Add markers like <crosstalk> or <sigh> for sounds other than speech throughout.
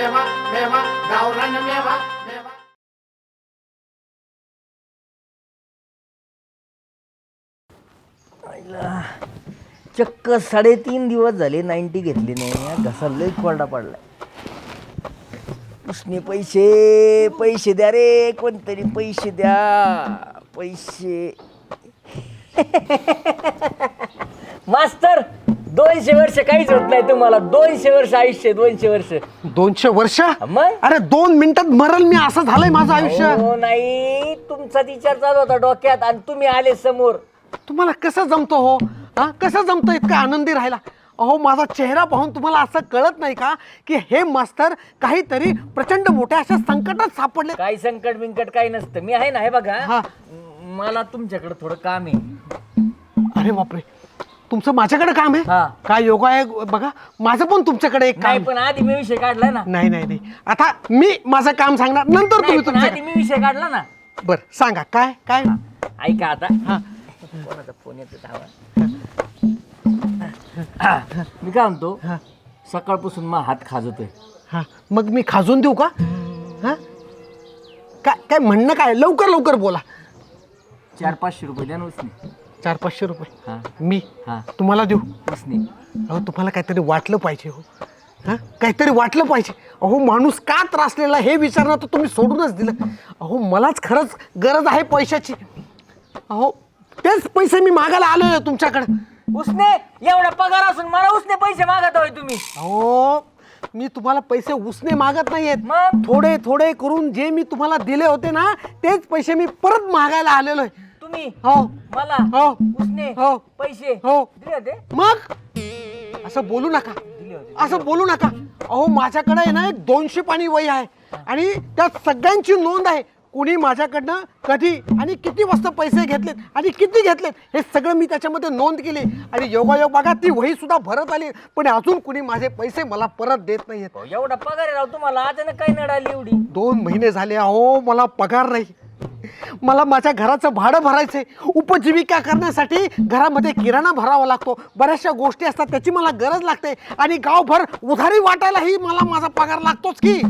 मेवा मेवा गावरान मेवा मेवा. आईला चक्क साडेतीन दिवस झाले नाईन्टी घेतली नाही या घसा लई कोरडा पडलाय. उसने पैसे पैसे द्या रे कोणतरी पैसे द्या पैसे. <laughs> मास्तर! दोनशे वर्ष काहीच होत नाही तुम्हाला. दोनशे वर्ष आयुष्य दोनशे वर्ष. दोनशे वर्ष? मग? अरे दोन मिनिटात मरल मी असं झालंय माझं आयुष्य. हो नाही. तुमचा विचार चालू होता डोक्यात आणि तुम्ही आले समोर. तुम्हाला कसं जमतो हो? हा? कसं जमतं इतका आनंदी राहायला? अहो माझा चेहरा पाहून तुम्हाला असं कळत नाही का की हे मास्तर काहीतरी प्रचंड मोठ्या अशा संकटात सापडले काही संकट बिंकट काही नसतं. मी आहे ना हे बघा. हा. म- मला तुमच्याकडे थोडं काम आहे. अरे बापरे. तुमचं माझ्याकडे काम आहे? हा. काय योगा आहे? बघा. माझं पण तुमच्याकडे एक नाही काम पण आधी मी विषय काढला ना. नाही नाही नाही. आता मी माझं काम सांगणार नंतर नाही तुम्ही पण तुमचं आधी मी विषय काढला ना. बर सांगा. काय काय? ऐका आता. हा. कोणाचा फोन येतो मी काय म्हणतो? हा. सकाळपासून मग हात खाजतोय हा. मग मी खाजून देऊ का? हा? काय काय म्हणणं काय? लवकर लवकर बोला. चार पाचशे रुपये द्या ना उसने. चार पाचशे रुपये. हा. मी हा. तुम्हाला देऊ. उसने अहो तुम्हाला काहीतरी वाटलं पाहिजे हो. हां? काहीतरी वाटलं पाहिजे. अहो माणूस का त्रासलेला हे विचारणं तर तुम्ही सोडूनच दिलं. अहो मलाच खरंच गरज आहे पैशाची. अहो तेच पैसे मी मागायला आलो आहे तुमच्याकडे. उसने एवढा पगार असून मला उसने पैसे मागत होय तुम्ही. अहो मी तुम्हाला पैसे उसने मागत नाही आहेत मग? थोडे थोडे करून जे मी तुम्हाला दिले होते ना तेच पैसे मी परत मागायला आलेलो आहे तुम्ही हो. मला हो. उसने हो. पैसे हो. दिले होते? मग? असं बोलू नका. दिले होते असं बोलू नका. अहो माझ्याकडे आहे ना एक दोनशे पाणी वही आहे. आणि त्यात सगळ्यांची नोंद आहे. कोणी माझ्याकडनं कधी आणि किती वाजता पैसे घेतलेत आणि किती घेतलेत हे सगळं मी त्याच्यामध्ये नोंद केली. आणि योगायोग बघा ती वही सुद्धा भरत आली. पण अजून कुणी माझे पैसे मला परत देत नाहीयेत. एवढा पगार आहे राव तुम्हाला. अचानक काही नड आली एवढी. दोन महिने झाले अहो मला पगार नाही. मला माझ्या घराचं भाडं भरायचंय. उपजीविका करण्यासाठी घरामध्ये किराणा भरावा लागतो. बऱ्याचशा गोष्टी असतात त्याची मला गरज लागते. आणि गावभर उधारी वाटायलाही मला माझा पगार लागतोच की.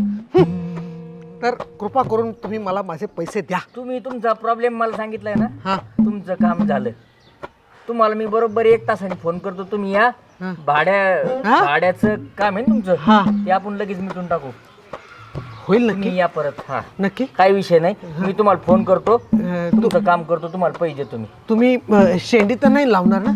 तर कृपा करून तुम्ही मला माझे पैसे द्या. तुम्ही तुमचा प्रॉब्लेम मला सांगितलाय ना? हां. तुमचं काम झालं. तुम्हाला मी बरोबर एक तासाने फोन करतो. तुम्ही या. हा. भाड्या हा? भाड्याचं काम आहे ना हा. तुमचं ते आपण लगेच मिटून टाकू. होईल तुम्ही नक्की? या परत हा. नक्की? काही विषय नाही. मी तुम्हाला फोन करतो. तुमचं काम करतो. तुम्हाला पैसे तुम्ही तुम्ही अं, शेंडी तर नाही लावणार ना?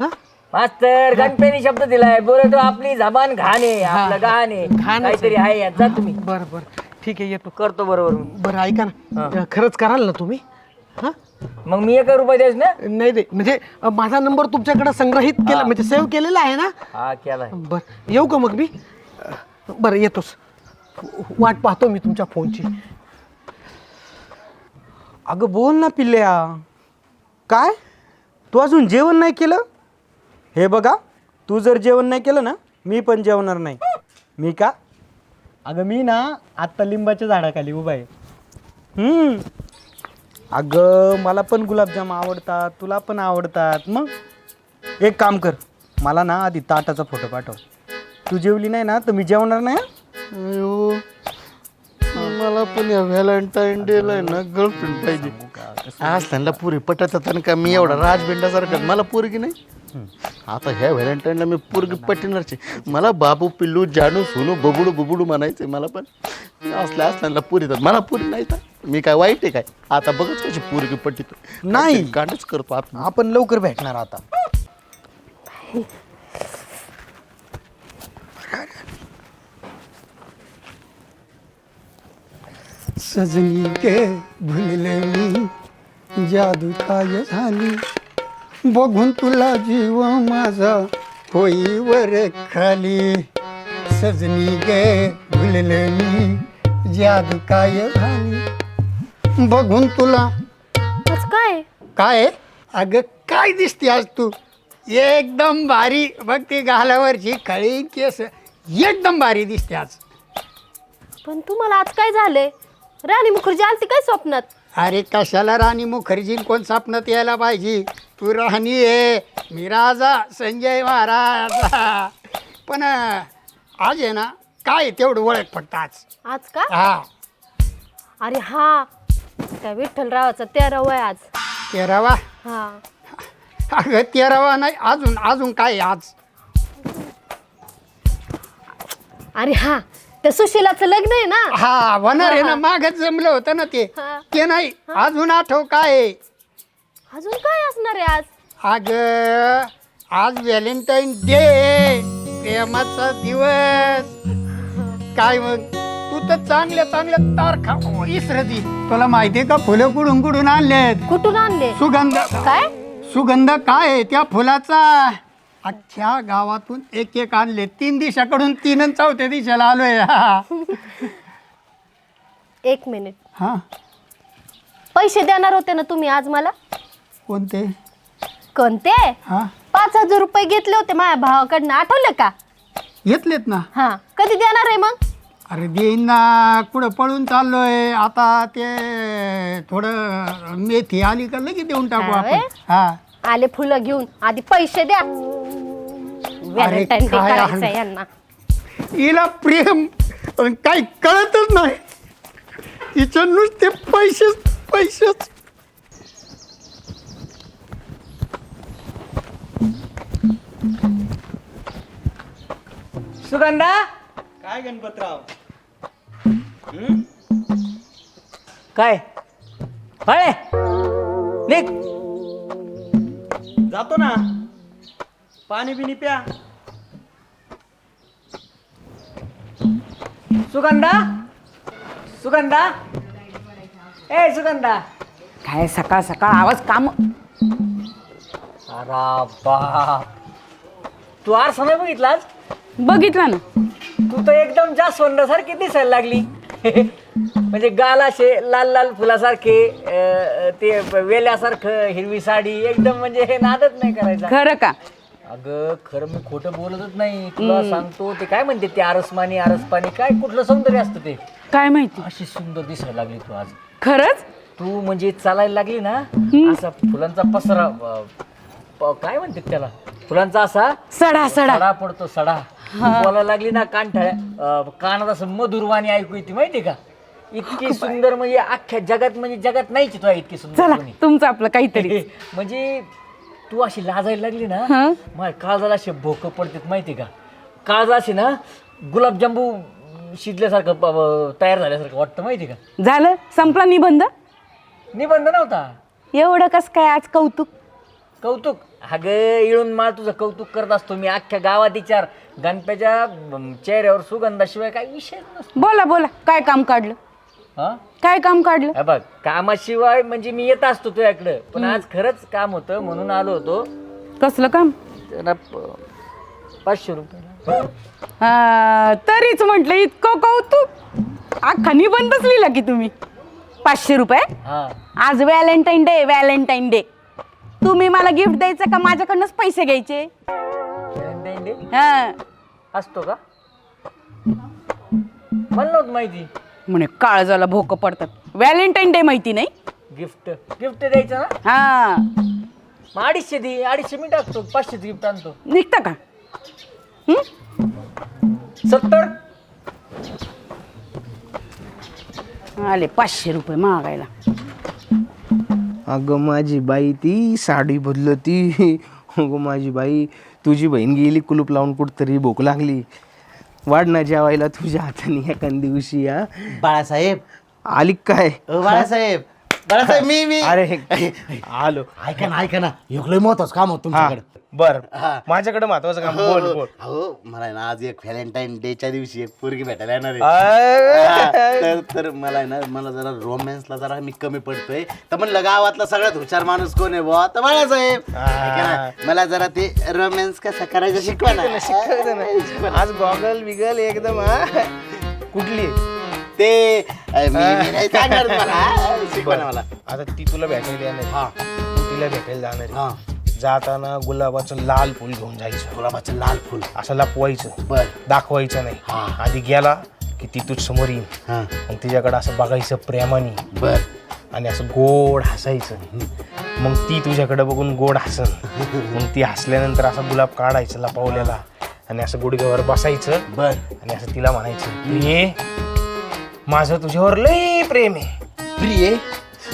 हां? मास्तर गणपेनी शब्द दिलाय. बोले तो आपली जबान घाणे आपलं गाणे घाणच आहे. काहीतरी आहे यात. जा तुम्ही. बरं बरं. ठीक आहे येतो. करतो बरोबर मी. बरं ऐका ना. हा. अं, खरंच कराल ना तुम्ही? हां? मग मी एक रुपये द्यायच ना? नाही नाही. म्हणजे अ, माझा नंबर तुमच्याकडे संग्रहित केला हा. म्हणजे सेव्ह केलेला आहे ना? हा केलाय. बरं. येऊ का मग मी? अ, बरं येतोच. वाट पाहतो मी तुमच्या फोनची. अगं बोल ना पिल्ल्या. काय? तू अजून जेवण नाही केलं? हे बघा तू जर जेवण नाही केलं ना मी पण जेवणार नाही. मी का? अगं मी ना आत्ता लिंबाच्या झाडाखाली उभा आहे. हम्म. अगं मला पण गुलाबजाम आवडतात तुला पण आवडतात. मग? एक काम कर मला ना आधी ताटाचा फोटो पाठव. तू जेवली नाही ना तर मी जेवणार नाही? अयो. मला पण या व्हॅलेंटाईन डेला आहे ना गर्लफ्रेंड पाहिजे. आज त्यांना पुरी पटत होता का? मी एवढा राजबिंडासारखा मला पोरगी नाही? आता ह्या व्हॅलेंटाईनला मी पोरगी पटणारची मला बाबू पिल्लू जानू सोनू बबुडू बुबुडू म्हणायचे मला पण. असल्या असल्याला पुरी तर मला पुरी नाही तर? मी काय वाईट आहे काय? आता बघच कशी पोरगी पटितो. नाही. गाणंच करतो आपण. आपण लवकर भेटणार आता. सजनी के भुलले मी जादू काय झाली बघून तुला जीव माझा होई वर खाली। सजनी गे भुलले मी जादू काय झाली बघून तुला काय? काय? अगं काय दिसते आज तू? एकदम भारी. बघ ती गालावरची खळी केस. एकदम भारी दिसते आज. पण तुम्हाला आज काय झालंय? राणी मुखर्जी आलती काय स्वप्नात? अरे कशाला राणी मुखर्जी कोण स्वप्नात यायला पाहिजे? तू राणी आहे मी राजा संजय महाराज. पण आज आहे ना काय तेवढं ओळख फक्त आज. आज का? हा. अरे हा त्या विठ्ठलरावाचा तेरावा आहे आज. तेरावा? हा. अगं तेरावा नाही अजून अजून काय आहे आज? अरे हा त्या सुशिलाचं लग्न आहे ना? हा होणार आहे ना. मागच जमलं होतं ना ते. हा. ते नाही अजून आठव काय आहे? अजून काय असणार आहे आज? अग आज व्हॅलेंटाईन डे प्रेमाचा दिवस. काय मग? तू तर चांगल्या चांगल्या तारखा इसरती तुला माहितीये का फुलं कुडून कुडून आणलेत? कुठून आणले सुगंध काय? सुगंध काय आहे त्या फुलाचा? अख्ख्या गावातून एक एक आणले. तीन दिशाकडून तीन आणि चौथ्या दिशेला आलोय. <laughs> एक मिनिट हा. पैसे देणार होते ना तुम्ही आज मला? कोणते? कोणते? हा. पाच हजार रुपये घेतले होते माझ्या भावाकडनं. आठवलं का? घेतलेत ना. हा. कधी देणार आहे मग? अरे देईन ना. कुठं पळून चाललोय. आता ते थोडं मेथी आली का लगेच देऊन टाकू हा आपण. व्हय? हा. आले फुलं घेऊन. आधी पैसे द्या. व्हॅलेंटाईन डे काय करायचं आहे? यांना. हिला प्रेम अन काही कळतच नाही. हिच्या नुसते पैसेच पैसेच. सुगंधा? काय गणपतराव? काय? फळे निघ! जातो ना. पाणी बिनी प्या. सुगंधा? सुगंधा? ए सुगंधा. काय सकाळ सकाळ आवाज काम अरे बाप. तू आरसा नाही बघितलास बघितला ना. तू तर एकदम जास्त सोंडासारखी दिसायला लागली. <laughs> म्हणजे गाल असे लाल लाल फुलासारखे अं, ते वेल्यासारखं हिरवी साडी एकदम म्हणजे हे नादच नाही करायचा. खरं का? अगं खरं मी खोटं बोलतच नाही. तुला सांगतो ते काय म्हणते ते आरसमानी आरसपाणी काय कुठलं सौंदर्य असतं ते? काय माहिती? अशी सुंदर दिसायला लागली तू आज. खरंच? तू म्हणजे चालायला लागली ना असा फुलांचा पसरा अं, प- काय म्हणते त्याला? फुलांचा असा सडा सडा. सडा पडतो सडा. तू बोलायला लागली ना कानठळ्या अं, कानात असं मधुरवाणी ऐकू येते माहिती का? इतकी सुंदर म्हणजे अख्ख्या जगात म्हणजे जगात नाहीच तुला इतकी सुंदर चला कोणी. तुमचं आपलं काहीतरी <laughs> म्हणजे तू अशी लाजायला लागली ना हं? माझ्या काळजाला असे भोकं पडतात माहिती का? काळजा अशी ना गुलाबजांबू शिजल्यासारखं तयार झाल्यासारखं वाटतं माहिती का? झालं? संपला निबंध? निबंध नव्हता. एवढं कस काय आज कौतुक? कौतुक? अगं इळून माळ तुझं कौतुक करत असतो मी अख्ख्या गावात विचार. गणप्याच्या अं, चेहऱ्यावर सुगंधाशिवाय काही विषय नसतो. बोला बोला. काय काम काढलं? हा? काय काम काढलं? हे बघ कामाशिवाय म्हणजे मी येत असतो तुझ्याकडं. पण आज खरंच काम होतं म्हणून आलो होतो. कसलं काम? प- पाचशे रुपये हा, तरीच म्हटलं इतकं कौतुक. अख्खा निबंधच लिहिला की तुम्ही. पाचशे रुपये? हा. आज व्हॅलेंटाईन डे व्हॅलेंटाईन डे. तुम्ही मला गिफ्ट द्यायचं का? माझ्याकडनंच पैसे घ्यायचे. हा. असतो का? मला नव्हतं माहिती. म्हणे काळजाला भोकं पडतात. व्हॅलेंटाईन डे माहिती नाही? गिफ्ट गिफ्ट द्यायचं ना? हा. मग अडीचशे दे अडीचशे मी टाकतो पाचशे गिफ्ट आणतो. निघता का? सत्तर? आले पाचशे रुपये मागायला अगं माझी बाई ती साडी बदलती. अगं माझी बाई तुझी बहीण गेली कुलूप लावून कुठतरी भूक लागली. वाढ ना जेवायला तुझ्या हाताने एका दिवशी हा. बाळासाहेब. आली काय? अ, बाळासाहेब. बाळासाहेब मी मी अरे <laughs> आलो. ऐका ना ऐका ना. एवढं महत्वाचं काम होतं तुमच्याकडे. बर. माझ्याकडे महत्वाचं काम बोल बोल. हो मला आहे ना आज एक व्हॅलेंटाईन डेच्या दिवशी एक पोरगी भेटायला येणार आहे. हा, तर तर मला आहे ना मला जरा रोमॅन्सला जरा मी कमी पडतोय. तर म्हणलं गावातला सगळ्यात हुशार माणूस कोण आहे बुवा? तर बाळासाहेब ऐका ना, मला जरा ते रोमॅन्स कसं करायचं शिकवा ना. <laughs> शिकवलं ना. आज गॉगल बिगल एकदम हा. कुठली? ते अ, मी मी नाही <laughs> सांगणार तुम्हाला. शिकवा ना मला. आता ती तुला भेटायला येणार हा. तू तिला भेटायला जाणार हा. जाताना गुलाबाचं लाल फुल घेऊन जायचं. गुलाबाचं लाल फुल. असं लपवायचं बर. दाखवायचं नाही. हा. आधी गेला की ती तुझ समोर येईल हा. मग तिच्याकडे असं बघायचं प्रेमाने. बर. आणि असं गोड हसायचं. मग ती तुझ्याकडे बघून गोड हसन. मग ती हसल्यानंतर असा गुलाब काढायचा लपवलेला आणि असं गुडघ्यावर बसायचं. बर. आणि असं तिला म्हणायचं प्रिये माझं तुझ्यावर लई प्रेम आहे. प्रिये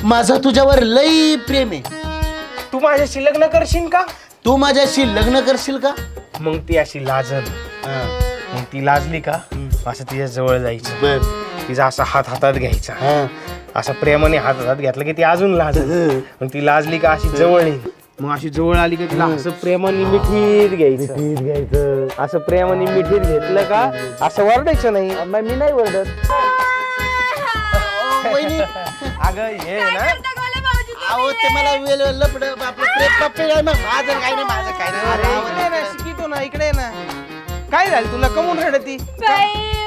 माझं तुझ्यावर लई प्रेम आहे. तू माझ्याशी लग्न करशील का? तू माझ्याशी लग्न करशील का? मग ती अशी लाजल मग ती लाजली का? असं तिच्या जवळ जायचं. बर. तिचा असा हात हातात घ्यायचा. हा. असं प्रेमाने हात हातात घेतला की ती अजून लाजल मग ती लाजली का अशी जवळ येईल? मग अशी जवळ आली का तिला? असं प्रेमाने मिठीत घ्यायचं. घ्यायचं. असं प्रेमाने मिठीत घेतलं का? असं वरडायचं नाही. मग मी नाही ओरडत <laughs> वहिनी. अगं हे ना अहो ते मला वेल लपड आपलं प्रेम पप्पे आहे मग माझं काय नाही माझं काय नाही अरे इकडे ना शिकितो ना इकडे ना. काय झालं तुला? कमून रडती?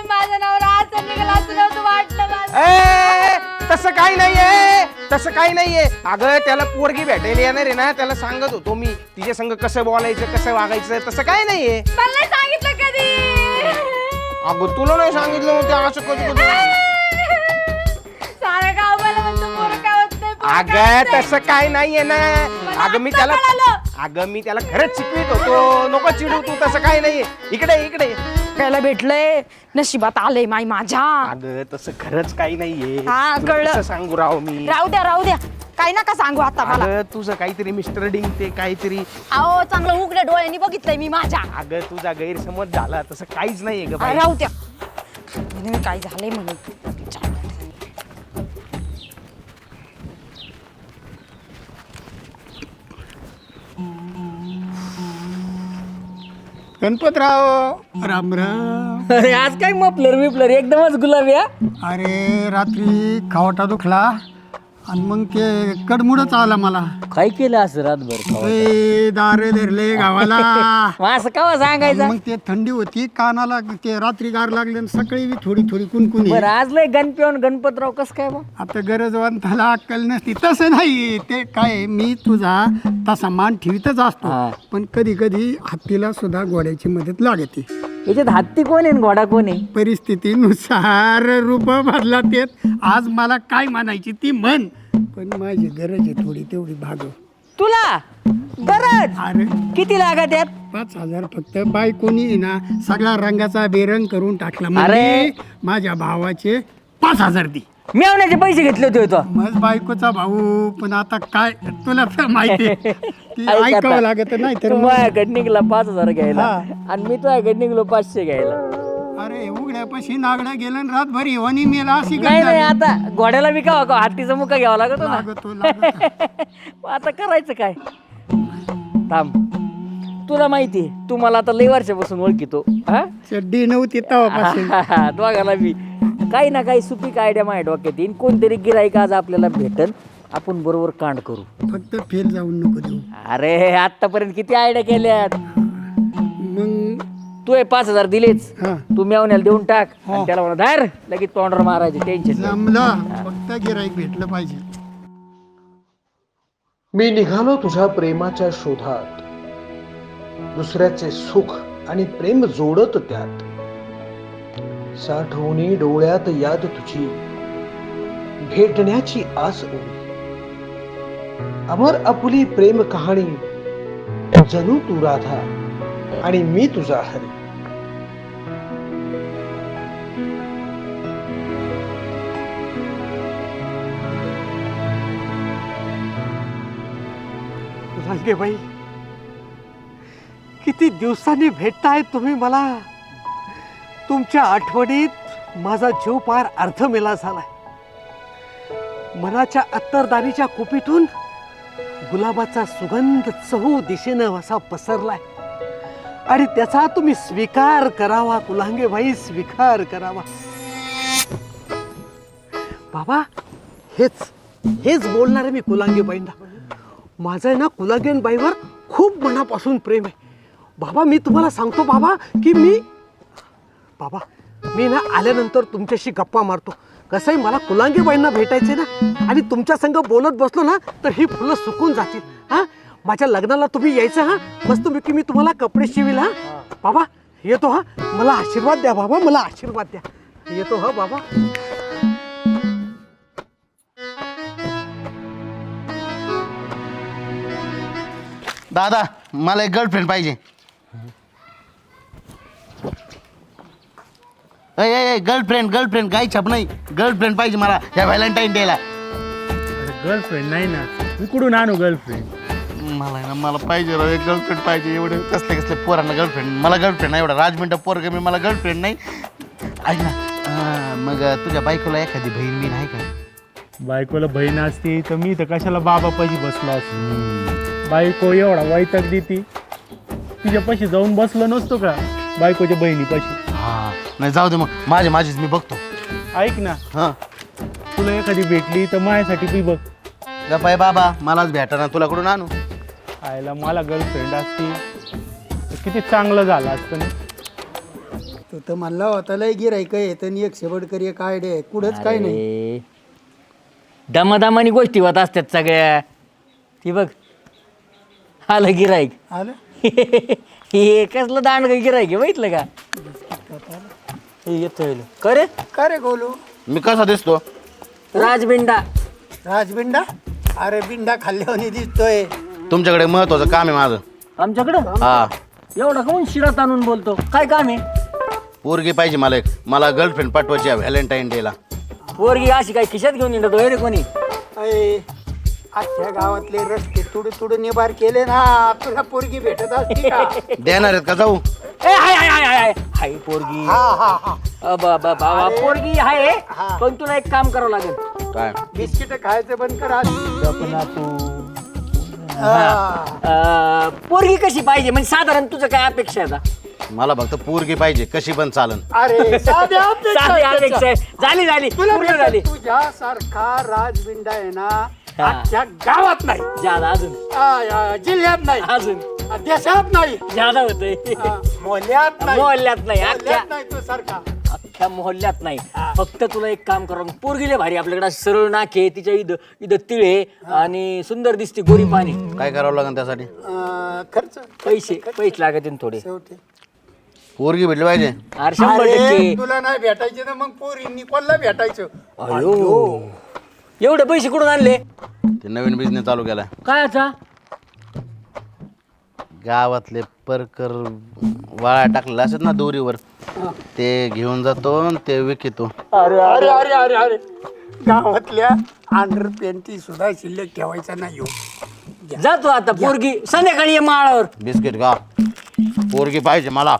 माझं नवरा असं निघाला असं नव्हतं वाटलं मला ए, तसं काही नाहीये तसं काही नाहीये. अगं त्याला पोरगी भेटायला येणार आहे ना त्याला सांगत होतो मी. तिच्या संग कसं बोलायचं कसं वागायचं तसं काही नाहीये. मला नाही सांगितलं कधी. अगं तुला नाही सांगितलं मग ते असं कसं कसं सारं गाव मला म्हणतो अगं. तसं काय नाहीये ना. अगं मी त्याला. अगं मी त्याला खरंच शिकवित होतो. नको चिडू तू तसं काय नाहीये. इकडे इकडे. कायला भेटलंय. नशिबात आलंय माई माझ्या. अगं तसं खरंच काही नाहीये. हा, तुला कळलं. कसं सांगू राव मी? राहू द्या राहू द्या. काय नका सांगू आता मला. अगं तुझं काहीतरी मिस्टर डिंग ते काहीतरी. अहो चांगलं उघड्या डोळ्यांनी बघितलंय मी माझ्या. अगं तुझा गैरसमज झाला. तसं काहीच नाहीये ग राहू द्या. काय झालंय म्हणून. गणपतराव राम राम. अरे आज काय मपलर बिपलर एकदमच गुलाबी हा? अरे रात्री खावटा दुखला आणि मग ते कडमुडच आला मला. काय केलं असं रातभर ते दारे धरले गावाला. <laughs> असं का सांगायचं? मग ते थंडी होती कानाला ते रात्री गार लागले आणि सकाळी बी थोडी थोडी कुणकुणी. बरं आज लय गणपिवून गणपतराव कस काय मग आता गरजवंताला अक्कल नसती. तसं नाही ते काय मी तुझा तसा मान ठेवीतच असतो. हा. पण कधी कधी हत्तीला सुद्धा घोड्याची मदत लागते. याच्यात हत्ती कोण आहे आणि घोडा कोण आहे? परिस्थितीनुसार रूप बदलात येत आज मला काय म्हणायची ती म्हण. पण माझी गरज आहे थोडी तेवढी भागव. तुला? गरज? अरे. किती लागत यात पाच हजार फक्त बायकोनी ना सगळा रंगाचा बेरंग करून टाकला. म्हणजे अरे. माझ्या भावाचे पाच हजार दी. मिळवण्याचे पैसे घेतले होते तो. मग बायकोचा भाऊ पण आता काय? तुला तर माहिती आहे. <laughs> ती ऐक ऐकावं आता. लागत नाही तर तू मग- माझ्याकडे निघला पाच हजार घ्यायला. आणि मी तुझ्याकडे निघलो पाचशे घ्यायला. अरे उघड्यापाशी नागडा गेला आणि रातभर येवानी मेला अशी नाही गंध नाही. आता घोड्याला बी का? हत्तीचा मुका घ्यावा लागतो ना. लागतो लागतो. मग <laughs> आता करायचं काय? थांब. तुला माहिती तू मला आता लई वर्षापासून ओळखितो हा? चड्डी नव्हती तेव्हापासून. <laughs> दोघाला बी. काही ना काही सुपीक आयडिया माझ्या डोक्यात येईन. कोणतरी गिराईक आज आपल्याला भेटन आपण बरोबर कांड करू. फक्त फेल जाऊन नको देऊ. अरे आतापर्यंत किती आयडिया केल्यात? मग तू हे पाच हजार दिलेच. हा. तू मेवण्याला देऊन टाक. आणि त्याला म्हणा धार. लगेच तोंडर मारायचे टेन्शन जमला. फक्त गिराईक भेटलं पाहिजे. मी निघालो तुझ्या प्रेमाच्या शोधात. दुसऱ्याचे सुख आणि प्रेम जोडत त्यात. साठवणी डोळ्यात याद तुझी. भेटण्याची आस उभी अमर आपुली प्रेम कहाणी. जणू तू राधा आणि मी तुझा हरी. बाई किती दिवसांनी भेटताय तुम्ही मला? तुमच्या आठवणीत माझा जीव पार अर्थ मेला झालाय. मनाच्या अत्तरदानीच्या कुपीतून गुलाबाचा सुगंध चहू दिशेनं असा पसरलाय. आणि त्याचा तुम्ही स्वीकार करावा कुलांगे भाई स्वीकार करावा. बाबा हेच हेच बोलणार मी कुलांगे बाईंना माझं आहे ना कुलांगेन बाईवर खूप मनापासून प्रेम आहे. बाबा मी तुम्हाला सांगतो बाबा की मी बाबा मी ना आल्यानंतर तुमच्याशी गप्पा मारतो. कसंही मला कुलांगीबाईंना भेटायचे ना आणि तुमच्या संग बोलत बसलो ना तर ही फुलं सुकून जातील. हा? माझ्या लग्नाला तुम्ही यायचं हा? मस्त की मी तुम्हाला कपडे शिवील हा? बाबा येतो हा? मला आशीर्वाद द्या बाबा मला आशीर्वाद द्या. येतो हा बाबा. दादा मला एक गर्लफ्रेंड पाहिजे. गर्लफ्रेंड गर्लफ्रेंड गाई छाप नाही. गर्लफ्रेंड पाहिजे मला या व्हॅलेंटाईन डेला गर्लफ्रेंड नाही ना. मी कुठून आणू गर्लफ्रेंड मला आहे ना मला पाहिजे राव एक गर्लफ्रेंड पाहिजे. एवढे कसले कसले पोरांना गर्लफ्रेंड मला गर्लफ्रेंड नाही एवढा. राजमिंट पोरग मी मला गर्लफ्रेंड नाही. ऐक ना अं, मग तुझ्या बायकोला एखादी बहीण मी नाही का? बायकोला बहीण असती तर मी तर कशाला बाबा पाशी बसलो असतो? बायको एवढा वैताग देती. तिच्या पाशी जाऊन बसलो नसतो का? बायकोच्या बहिणीपाशी. हा. नाही जाऊ दे मग. माझे माझीच मी बघतो. ऐक ना. हां. तुला एखादी भेटली तर माझ्यासाठी बी बघ. गपाय बाबा. मलाच भेटा ना तुला कुठून आणू? आयला मला गर्लफ्रेंड असती. तर किती चांगलं झालं असतं ना. तू तर म्हणला होता लय गिरायक येतं आणि एक शेवट कर एक आयडिया आहे. कुठंच काय नाही. अरे, दमादमानी गोष्टी होत असतात सगळ्या. ती बघ. आलं गिराईक आलं? <laughs> हे कसलं दांड गिराईक आहे बघितलं का? हे येतोय करे का रे? गोलू? मी कसा दिसतो? राजबिंडा. राजबिंडा? अरे बिंडा खाल्ल्याने दिसतोय. तुमच्याकडे महत्वाचं काम आहे माझं. आमच्याकडं? हा. एवढा काऊन शिरात आणून बोलतो? काय काम आहे? पोरगी पाहिजे मला एक. मला गर्लफ्रेंड पाठवायची आहे व्हॅलेंटाईन डेला पोरगी अशी काय खिशात घेऊन येतो रे कोणी? अय. अख्ख्या गावातले रस्ते तुडू तुडू निबार केले ना तुला पोरगी भेटत असती का? <laughs> देणार आहेत का? जाऊ. ए हाय हाय हाय हाय हाय. पोरगी. हा हा हा. अ, ब- ब- बाबा पोरगी आहे पण तुला एक काम करावं लागेल. काय? बिस्किट खायचं बंद कर. हा. अ, पोरगी कशी पाहिजे? म्हणजे साधारण तुझं काय अपेक्षा आहे आता? मला फक्त पोरगी पाहिजे. कशी पण चालन. अरे <laughs> साध्या अपेक्षा साधी आहेत अपेक्षा त्याच्या. आहे. झाली झाली. तुला पूर्ण झाली. भेटत तुझ्यासारखा राजबिंडा आहे ना हा. अख्ख्या गावात नाही. ज्यादा अजून. आ, या, जिल्ह्यात नाही. अजून. देशात नाही. ज्यादा होतंय. मोहल्ल्यात नाही. मोहल्ल्यात नाही. अख्ख्या मोहल्ल्यात नाही तू सारखा. अख्ख्या मोहल्ल्यात नाही. फक्त तुला एक काम करा. पोरगीले भारी. आपल्याकडे अशी सरळ नाके तिच्या इथं इथं तिळे आणि सुंदर दिसते गोरी पाणी. काय करावं लागेल त्यासाठी? खर्च. पैसे पैसे लागत थोडे. शेवटी. पोरगी भेटली पाहिजे. अरे शंभर अरे, टक्के तुला नाही भेटायचे ना मग पोरींनी कोणला भेटायचं? अयो. एवढे पैसे कुठून आणले? ते नवीन बिझनेस चालू केलाय. काय आता? गावातले परकर वाळा टाकलेले असतात ना दोरीवर ते घेऊन जातो आणि ते विकतो. अरे अरे अरे अरे अरे. गावातल्या अंडर पेंटी सुद्धा शिल्लक ठेवायचा नाही हो. जातो आता पोरगी. संध्याकाळी ये माळावर. बिस्किट का पोरगी पाहिजे मला.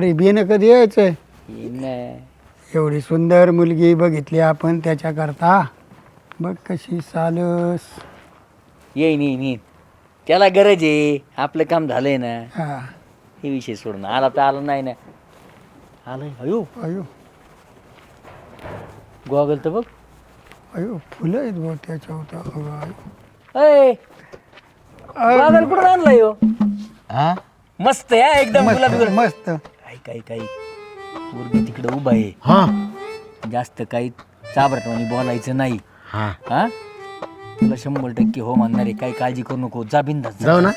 अरे बियाणं कधी यायचंय? नाही. एवढी सुंदर मुलगी बघितली आपण त्याच्याकरता. बघ कशी सालस. येईन येईन येईन त्याला गरज आहे. आपलं काम झालंय ना. हा. हे विषय सोडून. आला तर आला नाही ना. आलंय. अयो. अयो. गॉगल तर बघ. अयो फुलं आहेत बघ त्याच्या होता. अय. गॉगल कुठून आणलाय हो? हा? मस्त आहे हा, एकदम गुलाबी. मस्त. काही काही. काही पोरगी तिकडे उभा आहे. हा. जास्त काही चाबरटवानी बोलायचं नाही. हा. हा? तुला शंभर टक्के हो म्हणणार आहे काही काळजी करू नको. जा बिंदास. जाऊ ना?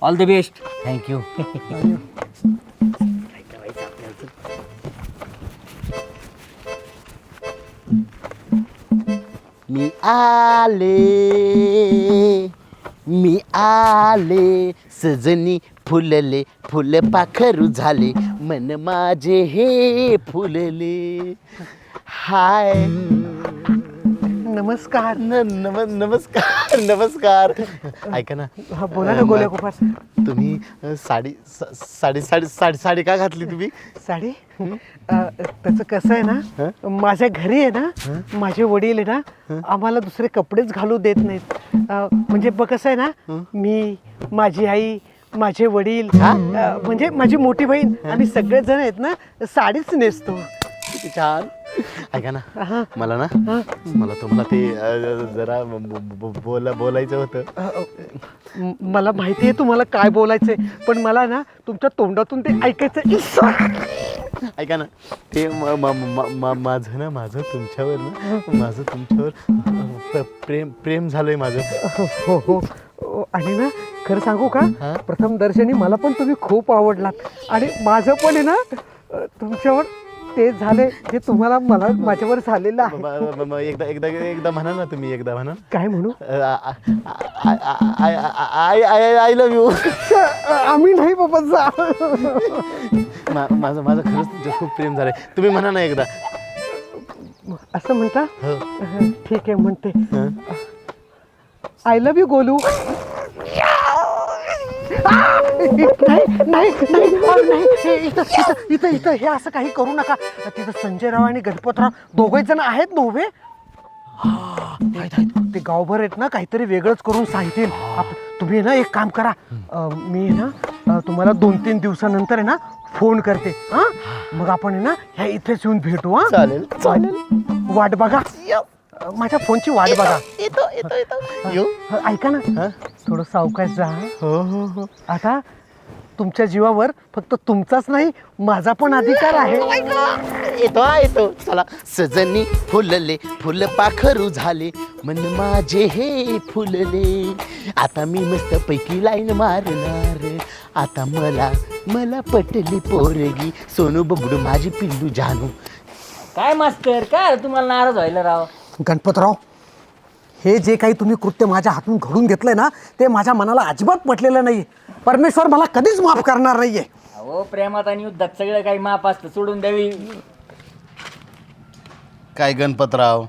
All the best thank you मी आले. मी आले सजनी फुलले फुल पाखरू झाले मन माझे हे फुलले. हाय. नमस्कार. न- नम नमस्कार नमस्कार. ऐका ना. हा बोला ना गोल्या गोपाळ तुम्ही अ, साडी सा- साडी साडी साडी साडी का घातली तुम्ही? साडी? अ, त्याचं कसं आहे ना माझ्या घरी आहे ना माझे वडील आहे ना आम्हाला दुसरे कपडेच घालू देत नाहीत. अ, म्हणजे बघ कसं आहे ना मी माझी आई माझे वडील अ, म्हणजे माझी मोठी बहीण आम्ही सगळेजण आहेत ना साडीच नेसतो. किती छान. ऐका ना. मला ना मला तुम्हाला ते अ, जरा ब- ब- बोला बोलायचं होतं. म- मला माहिती आहे तुम्हाला काय बोलायचंय पण मला ना तुमच्या तोंडातून ते ऐकायचं ऐका ना ते म- म- म- म- माझं ना माझं तुमच्यावर ना माझं तुमच्यावर प्रेम प्रेम झालंय माझं. हो हो हो. आणि ना खरं सांगू का? प्रथम दर्शनी मला पण तुम्ही खूप आवडलात. आणि माझं पण आहे ना अ, तुमच्यावर ते झाले जे तुम्हाला मला माझ्यावर झालेलं आहे. ब- ब- ब- एकदा एकदा एकदा म्हणा ना तुम्ही एकदा म्हणा काय म्हणू? I I I love you आम्ही नाही बाबा जा. <laughs> माझं माझं खरंच तुमचं खूप प्रेम झालंय. तुम्ही म्हणा ना एकदा. असं म्हणता? हो. ठीक आहे म्हणते. I love you Golu! नाही नाही नाही नाही हे इथं इथं इथं इथं हे असं काही करू नका. तिथं संजयराव आणि गणपतराव दोघे जण आहेत ना उभे? हा, आहेत, आहेत. ते गावभर आहेत ना काहीतरी वेगळंच करून सांगतील. आप- तुम्ही ना एक काम करा. अ, मी ना अ, तुम्हाला दोन तीन दिवसानंतर आहे ना फोन करते. हा? मग आपण आहे ना ह्या इथेच येऊन भेटू हा? चालेल. चालेल. वाट बघा. अ, माझ्या फोनची वाट बघा. येतो येतो येतो येऊ अ, ऐका ना. थोडं सावकाश जा हा. हो हो. आता तुमच्या जीवावर फक्त तुमचाच नाही माझा पण अधिकार आहे. येतो हा, येतो. चला सजनी फुलले फुल पाखरू झाले. मन माझे हे फुलले. आता मी मस्त पैकी लाईन मारणार. आता मला मला पटली पोरगी. सोनू बबडू माझी पिल्लू जानू. काय मास्तर? काय तुम्हाला नाराज व्हायला राव? गणपतराव हे जे काही तुम्ही कृत्य माझ्या हातून घडून घेतलंय ना ते माझ्या मनाला अजिबात पटलेलं नाही परमेश्वर मला कधीच माफ करणार नाहीये. अहो प्रेमात आणि युद्धात सगळं काही माप असतं सोडून द्यावी. काय गणपतराव?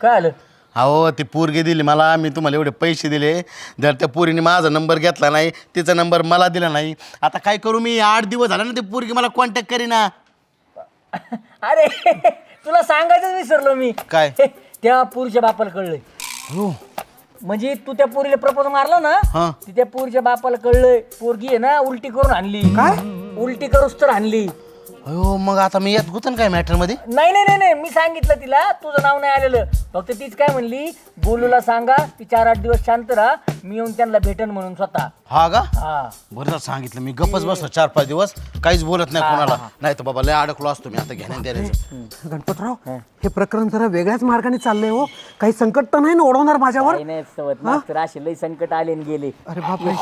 काय आलं? अहो ती पोरगी दिली मला मी तुम्हाला एवढे पैसे दिले. जर त्या पोरीने माझा नंबर घेतला नाही तिचा नंबर मला दिला नाही. आता काय करू मी? आठ दिवस झाला ना ती पोरगी मला कॉन्टॅक्ट करीना. <laughs> अरे तुला सांगायचंच विसरलो मी. काय? <laughs> त्या पुरीच्या बापाला कळलंय म्हणजे तू त्या पोरीला प्रपोज मारला ना हा. ती त्या पोरीच्या बापाला कळलंय. पोरगी आहे ना उलटी करून आणली. काय? उलटी करूच तर आणली. अयो मग आता मी यात गुतन काय मॅटरमध्ये? नाही नाही नाही नाही मी सांगितलं तिला तुझं नाव नाही आलेलं. फक्त तीच काय म्हणली बोलूला सांगा ती चार आठ दिवस शांत राहा मी येऊन त्यांना भेटन म्हणून स्वतः. हा का? हा. बरं झालं सांगितलं मी गप्पच बसलो चार पाच दिवस काहीच बोलत नाही कोणाला. नाही तर बाबा लय अडकलो असतो मी आता घेण्यात द्यायचं गणपतराव हे. प्रकरण जरा वेगळ्याच मार्गाने चाललंय हो. काही संकट तर नाही ना ओढवणार माझ्यावर? काही नाही सवत मास्तर असे लई संकट आले आणि गेले. अरे बापरे.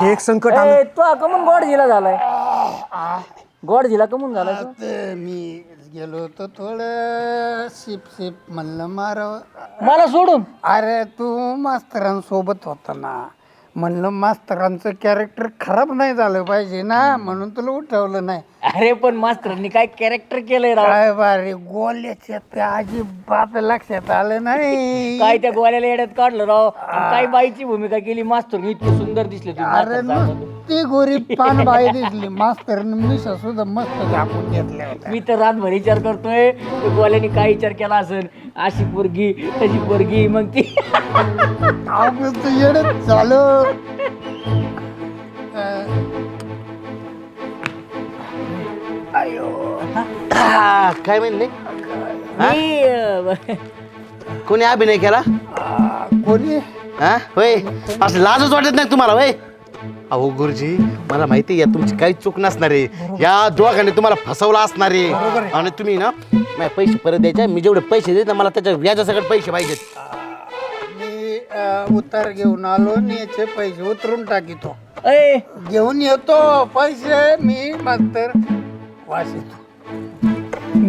हे एक संकट आलं. ए, तू कमून गोड झिला झालाय. गोड झिला कमून तू? ते मी गेलो होतो थोडं शिप शिप म्हणलं मारावं. मला सोडून? अरे तू मास्तरांसोबत होता ना. म्हणलं मास्तरांचं कॅरेक्टर खराब नाही झालं पाहिजे ना म्हणून तुला उठवलं नाही. अरे पण मास्तरांनी काय कॅरेक्टर केलंय राव? काय बारे गोल्याच्या त्या अजिबात लक्षात आलं नाही. काय त्या गोल्याला येड्यात काढलं राव? आणि काय बाईची भूमिका केली? मास्तर इतकी सुंदर दिसले तुम्ही अरे मास्तर सांगतो. ती गोरी पान बाई दिसली. मास्तर मिशा सुद्धा मस्त झाकून घेतल्या होत्या. मी तर रातभर विचार करतोय त्या गोल्याने काय विचार केला असेल अशी पोरगी तशी पोरगी मग ती येडच झालं. हा, काय म्हणले मी अं, कोणी अभिनय केला? कोणी? हा? होय. असं लाजच वाटत नाही तुम्हाला होय? अहो गुरुजी मला माहिती आहे तुमची काही चूक नसणार. आहे या दोघांनी तुम्हाला फसवलं असणार. आहे. आणि तुम्ही ना माझे पैसे परत द्यायचे मी जेवढे पैसे देत ना मला त्याच्या व्याजासकट पैसे पाहिजेत. मी अं, उतार घेऊन आलो आणि याचे पैसे उतरून टाकितो. घेऊन येतो पैसे मी मास्तर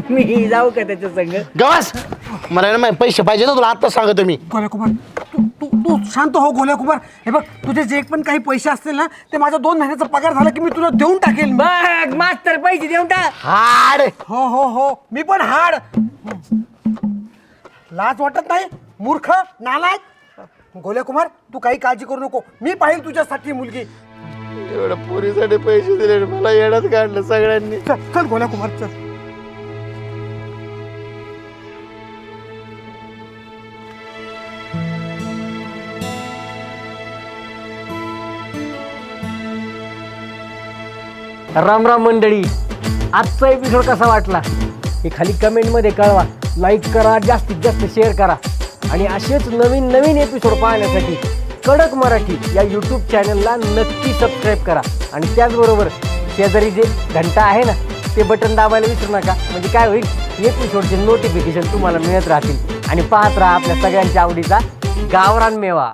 मी जाऊ का त्याच्या संग? गवास मला ना पैसे पाहिजे ना तुला आत्ताच सांगतो मी. गोल्या कुमार तू तू तू शांत हो गोल्या कुमार हे बघ तुझे जे पण काही पैसे असतील ना ते माझा दोन महिन्याचा पगार झाला की मी तुला देऊन टाकेल. बघ मास्तर पैसे देऊन टाक. हाड. हो हो हो मी पण हाड. लाज वाटत नाही? मूर्ख नालायक. गोल्या कुमार तू काही काळजी करू नको. मी पाहिजे तुझ्यासाठी मुलगी. एवढ्या पोरीसाठी पैसे दिले मला येण्यात काढलं सगळ्यांनी. चल गोल्या कुमार चल. राम राम मंडळी आजचा एपिसोड कसा वाटला? हे खाली कमेंटमध्ये कळवा. लाईक करा जास्तीत जास्त शेअर करा. आणि असेच नवीन नवीन एपिसोड पाहण्यासाठी कडक मराठी या यूट्यूब चॅनलला नक्की सबस्क्राईब करा. आणि त्याचबरोबर शेजारी जे घंटा आहे ना ते बटन दाबायला विसरू नका. म्हणजे काय होईल? एपिसोडचे नोटिफिकेशन तुम्हाला मिळत राहतील. आणि पाहत राहा आपल्या सगळ्यांच्या आवडीचा गावरान मेवा.